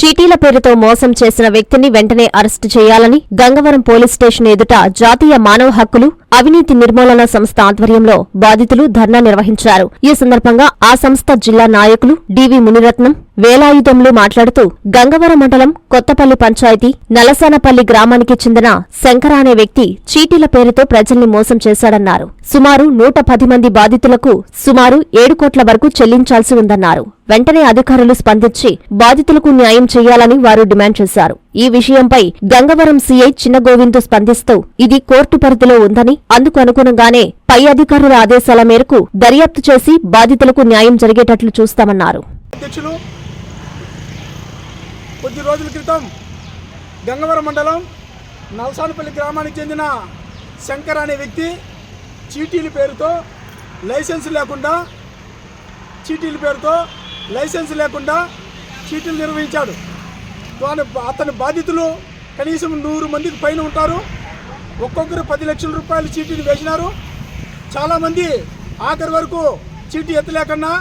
చీటీల పేరుతో మోసం చేసిన వ్యక్తిని వెంటనే అరెస్టు చేయాలని గంగవరం పోలీస్ స్టేషన్ ఎదుట జాతీయ మానవ హక్కులు అవినీతి నిర్మూలన సంస్థ ఆధ్వర్యంలో బాధితులు ధర్నా నిర్వహించారు. ఈ సందర్భంగా ఆ సంస్థ జిల్లా నాయకులు డివి మునిరత్నం వేలాయుధంలు మాట్లాడుతూ గంగవరం మండలం కొత్తపల్లి పంచాయతీ నలసానపల్లి గ్రామానికి చెందిన శంకర అనే వ్యక్తి చీటీల పేరుతో ప్రజల్ని మోసం చేశాడన్నారు. సుమారు నూట పది మంది బాధితులకు సుమారు ఏడు కోట్ల వరకు చెల్లించాల్సి ఉందన్నారు. వెంటనే అధికారులు స్పందించి బాధితులకు న్యాయం చేయాలని వారు డిమాండ్ చేశారు. ఈ విషయంపై గంగవరం సీఐ చిన్నగోవిందు స్పందిస్తూ ఇది కోర్టు పరిధిలో ఉందని అందుకు అనుగుణంగానే పై అధికారుల ఆదేశాల మేరకు దర్యాప్తు చేసి బాధితులకు న్యాయం జరిగేటట్లు చూస్తామన్నారు. కొద్ది రోజుల క్రితం గంగవరం మండలం నల్సానపల్లి గ్రామానికి చెందిన శంకర్ అనే వ్యక్తి చీటీల పేరుతో లైసెన్స్ లేకుండా చీటీల పేరుతో లైసెన్స్ లేకుండా చీటీలు నిర్వహించాడు. దాని అతని బాధితులు కనీసం నూరు మందికి పైన ఉంటారు. ఒక్కొక్కరు పది లక్షల రూపాయలు చీటీని వేసినారు. చాలామంది ఆఖరి వరకు చీటీ ఎత్తలేకన్నా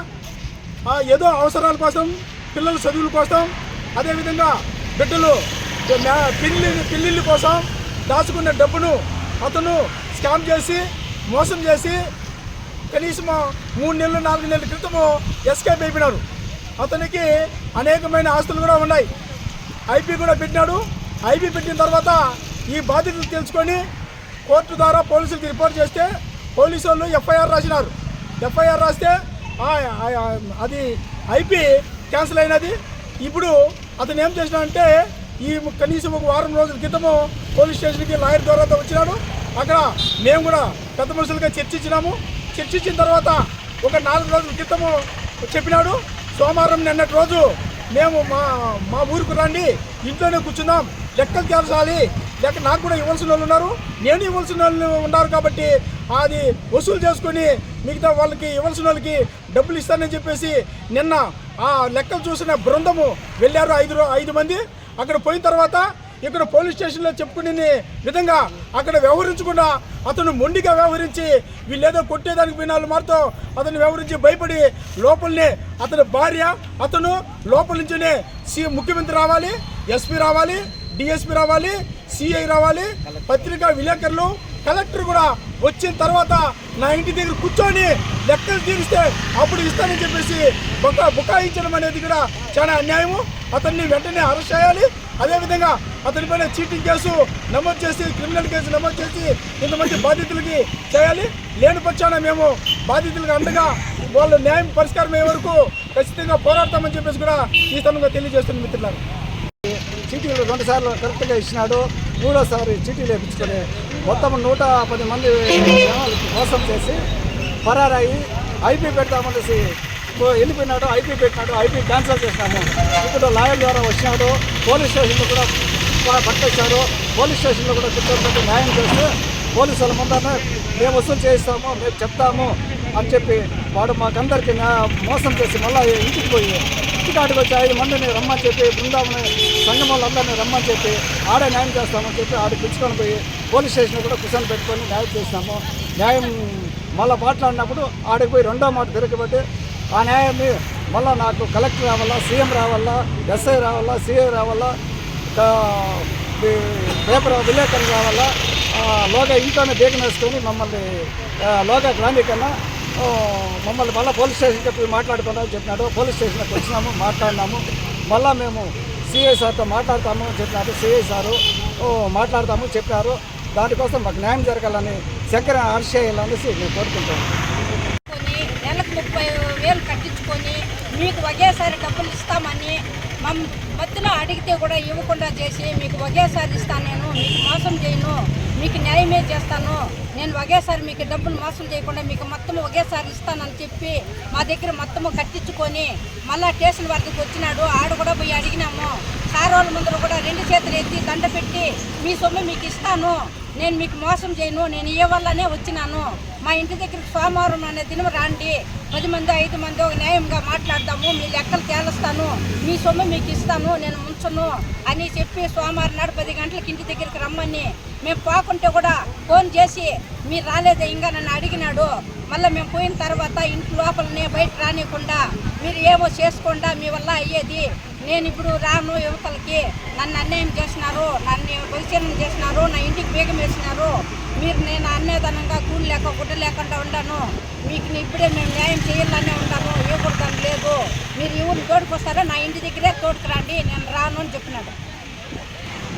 ఏదో అవసరాల కోసం పిల్లల చదువుల కోసం అదేవిధంగా బిడ్డలు పెళ్ళి పెళ్ళిళ్ళ కోసం దాచుకున్న డబ్బును అతను స్కామ్ చేసి మోసం చేసి కనీసం మూడు నెలలు నాలుగు నెలల క్రితము ఎస్కేప్ అయిపోయినారు. అతనికి అనేకమైన ఆస్తులు కూడా ఉన్నాయి. ఐపీ కూడా పెట్టినాడు. ఐపీ పెట్టిన తర్వాత ఈ బాధ్యతలు తెలుసుకొని కోర్టు ద్వారా పోలీసులకు రిపోర్ట్ చేస్తే పోలీసు వాళ్ళు ఎఫ్ఐఆర్ రాసినారు. ఎఫ్ఐఆర్ రాస్తే అది ఐపీ క్యాన్సిల్ అయినది. ఇప్పుడు అతను ఏం చేసినాడంటే ఈ కనీసం ఒక వారం రోజుల క్రితము పోలీస్ స్టేషన్కి లాయర్ ద్వారా వచ్చినాడు. అక్కడ మేము కూడా పెద్ద మనుషులుగా చర్చించినాము. చర్చించిన తర్వాత ఒక నాలుగు రోజుల క్రితము చెప్పినాడు. సోమవారం నిన్నటి రోజు మేము మా మా ఊరికి రండి ఇంట్లోనే కూర్చుందాం. లెక్కలు తేల్చాలి. లెక్క నాకు కూడా ఇవ్వాల్సిన వాళ్ళు ఉన్నారు. నేను ఇవ్వాల్సిన వాళ్ళు ఉన్నారు కాబట్టి అది వసూలు చేసుకొని మిగతా వాళ్ళకి ఇవ్వాల్సిన వాళ్ళకి డబ్బులు ఇస్తానని చెప్పేసి నిన్న ఆ లెక్కలు చూసిన బృందము వెళ్ళారు ఐదు ఐదు మంది. అక్కడ పోయిన తర్వాత ఇక్కడ పోలీస్ స్టేషన్లో చెప్పుకునే విధంగా అక్కడ వ్యవహరించకుండా అతను మొండిగా వ్యవహరించి వీళ్ళేదో కొట్టేదానికి పోయినాళ్ళు మారుతో అతను వ్యవహరించి భయపడి లోపలనే అతని భార్య అతను లోపల నుంచినే సి ముఖ్యమంత్రి రావాలి ఎస్పీ రావాలి డిఎస్పీ రావాలి సిఐ రావాలి పత్రికా విలేకరులు కలెక్టర్ కూడా వచ్చిన తర్వాత నా ఇంటి దగ్గర కూర్చొని లెక్కలు తీరిస్తే అప్పుడు ఇస్తానని చెప్పేసి బుకా బుకాయించడం అనేది కూడా చాలా అన్యాయము. అతన్ని వెంటనే అరెస్ట్ చేయాలి. అదేవిధంగా అతనిపైన చీటింగ్ కేసు నమోదు చేసి క్రిమినల్ కేసు నమోదు చేసి ఇంతమంది బాధితులకి చేయాలి. లేని పక్షాన మేము బాధితులకు అండగా వాళ్ళ న్యాయం పరిష్కారం అయ్యే వరకు ఖచ్చితంగా పోరాడతామని చెప్పేసి కూడా ఈ సందర్భంగా తెలియజేస్తున్న మిత్రులారు. చీటీలు రెండుసార్లు కరెక్ట్గా ఇచ్చినాడు. మూడోసారి చీటీలు వేయించుకొని మొత్తం నూట పది మంది మోసం చేసి పరారయ్యి ఐపీ పెడతామనేసి వెళ్ళిపోయినాడు ఐపీ పెట్టినాడు ఐపీ క్యాన్సిల్ చేసినాము ఇప్పుడు లాయర్ ద్వారా వచ్చినాడు పోలీస్ స్టేషన్లో కూడా పట్టేశారు. పోలీస్ స్టేషన్లో కూడా కూర్చోబెట్టి న్యాయం చేస్తే పోలీసు వాళ్ళ ముందర మేము వసూలు చేయిస్తాము మేము చెప్తాము అని చెప్పి వాడు మాకందరికి మోసం చేసి మళ్ళీ ఇంటికి పోయి ఇంటికాడికి వచ్చి ఐదు మందిని రమ్మని చెప్పి బృందావని సంఘం వాళ్ళందరినీ రమ్మని చెప్పి ఆడే న్యాయం చేస్తామని చెప్పి ఆడికి పిలుచుకొని పోయి పోలీస్ స్టేషన్ కూడా కుషన్ పెట్టుకొని న్యాయం చేస్తాము న్యాయం మళ్ళీ మాట్లాడినప్పుడు ఆడికి పోయి రెండో మాట తిరగబట్టి ఆ న్యాయాన్ని మళ్ళీ నాకు కలెక్టర్ రావాలా సీఎం రావాలా ఎస్ఐ రావాలా సిఐ రావాలా పేపర్ విలేకరులు రావాలా లోగా ఇంట్లోనే బీగం వేసుకొని మమ్మల్ని లోగా గ్రామీకన్నా మమ్మల్ని మళ్ళీ పోలీస్ స్టేషన్కి పోయి మాట్లాడుకుందామని చెప్పినాడు. పోలీస్ స్టేషన్కి వచ్చినాము మాట్లాడినాము. మళ్ళీ మేము సిఐ సార్తో మాట్లాడతాము చెప్పినారు సిఐ సారు మాట్లాడతాము చెప్పారు దానికోసం మాకు న్యాయం జరగాలని శంకర అరెస్ట్ చేయాలనేసి మేము కోరుకుంటాము నెలకు ముప్పై వేలు కట్టించుకొని మీకు ఒకేసారి డబ్బులు ఇస్తామని మమ్ మధ్యలో అడిగితే కూడా ఇవ్వకుండా చేసి మీకు ఒకేసారి ఇస్తాను నేను మీకు మోసం చేయను మీకు న్యాయమే చేస్తాను నేను ఒకేసారి మీకు డబ్బులు మోసం చేయకుండా మీకు మొత్తం ఒకేసారి ఇస్తానని చెప్పి మా దగ్గర మొత్తము కట్టించుకొని మళ్ళా స్టేషన్ వద్దకు వచ్చినాడు ఆడ కూడా పోయి అడిగినాము. సార్ వాళ్ళ ముందర కూడా రెండు చేతులు ఎత్తి దండ పెట్టి మీ సొమ్ము మీకు ఇస్తాను నేను మీకు మోసం చేయను నేను ఏ వల్లనే వచ్చినాను. మా ఇంటి దగ్గర సోమవారం అనే దినం రాండి. పది మంది ఐదు మంది ఒక న్యాయంగా మాట్లాడదాము. మీ లెక్కలు తేలుస్తాను. మీ సొమ్ము మీకు ఇస్తాను నేను ఉంచను అని చెప్పి సోమవారం నాడు పది గంటలకు ఇంటి దగ్గరికి రమ్మని. మేము పోకుంటే కూడా ఫోన్ చేసి మీరు రాలేదే ఇంకా నన్ను అడిగినాడు. మళ్ళీ మేము పోయిన తర్వాత ఇంటి లోపలనే బయట రానియకుండా మీరు ఏమో చేసుకోండా మీ వల్ల అయ్యేది. నేను ఇప్పుడు రాను యువతలకి నన్ను అన్యాయం చేసినారు నన్ను పరిశీలన చేసినారు నా ఇంటికి బీగం వేసినారు. మీరు నేను అన్నేదనంగా కూలి లేక గుడ్డ లేకుండా ఉండాను. మీకు ఇప్పుడే మేము న్యాయం చేయాలనే ఉన్నాను ఇవ్వకూడదని లేదు. మీరు ఎవరు తోడుకొస్తారో నా ఇంటి దగ్గరే తోడుకురండి. నేను రాను అని చెప్పినాడు.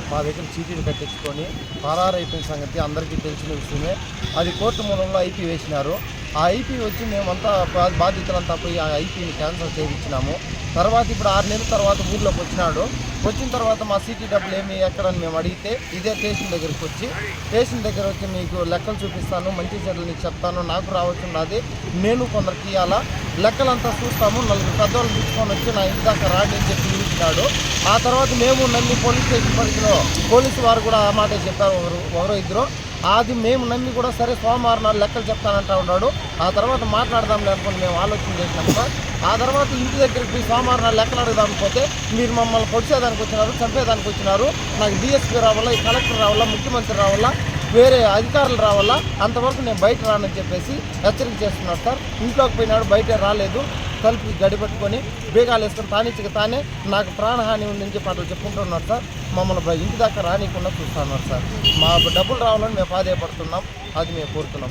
మా దగ్గర చీటీలు కట్టించుకొని పరారైపోయిన సంగతి అందరికీ తెలిసిన విషయమే. అది కోర్టు మూలంలో ఐపీ వేసినారు. ఆ ఐపీ వచ్చి మేమంతా బా- బాధితులంతా పోయి ఆ ఐపీని క్యాన్సిల్ చేయించినాము. తర్వాత ఇప్పుడు ఆరు నెలల తర్వాత ఊర్లోకి వచ్చినాడు. వచ్చిన తర్వాత మా సీటీ డబ్బులు ఏమి ఎక్కడని మేము అడిగితే ఇదే స్టేషన్ దగ్గరికి వచ్చి స్టేషన్ దగ్గర వచ్చి మీకు లెక్కలు చూపిస్తాను మంచి చెడ్డలు నీకు చెప్తాను నాకు రావచ్చు ఉన్నది నేను కొందరికి ఇవ్వాలా లెక్కలంతా చూస్తాము నలుగురు పెద్దవాళ్ళు తీసుకొని వచ్చి నా ఇంటి దాకా రాండి అని చెప్పి పిలిచినాడు. ఆ తర్వాత మేము నన్ను పోలీస్ స్టేషన్ పరిధిలో పోలీసు వారు కూడా ఆ మాట చెప్పారు ఎవరో ఇద్దరు. అది మేము నమ్మి కూడా సరే సోమవారం నాలుగు లెక్కలు చెప్తానంటా ఉన్నాడు. ఆ తర్వాత మాట్లాడదాం అనుకుని మేము ఆలోచన చేసినాం సార్. ఆ తర్వాత ఇంటి దగ్గరికి పోయి సోమవారం నాలుగు లెక్కలు అడగదాం పోతే మీరు మమ్మల్ని పొడిచేదానికి వచ్చినారు చంపేదానికి వచ్చినారు. నాకు డిఎస్పీ రావాలా ఈ కలెక్టర్ రావాలా ముఖ్యమంత్రి రావాలా వేరే అధికారులు రావాలా అంతవరకు నేను బయట రానని చెప్పేసి హెచ్చరిక చేస్తున్నాడు సార్. ఇంట్లోకి పోయినాడు బయట రాలేదు. తలుపు గడిపెట్టుకొని బీగాలు వేసుకొని తానిచ్చికి తానే నాకు ప్రాణహాని ఉందని చెప్పి అట్లా చెప్పుకుంటున్నారు సార్. మమ్మల్ని ఇంటి దాకా రానికుండా చూస్తున్నారు సార్. మా డబ్బులు రావాలని మేము ప్రాధాయపడుతున్నాం అది మేము కోరుతున్నాం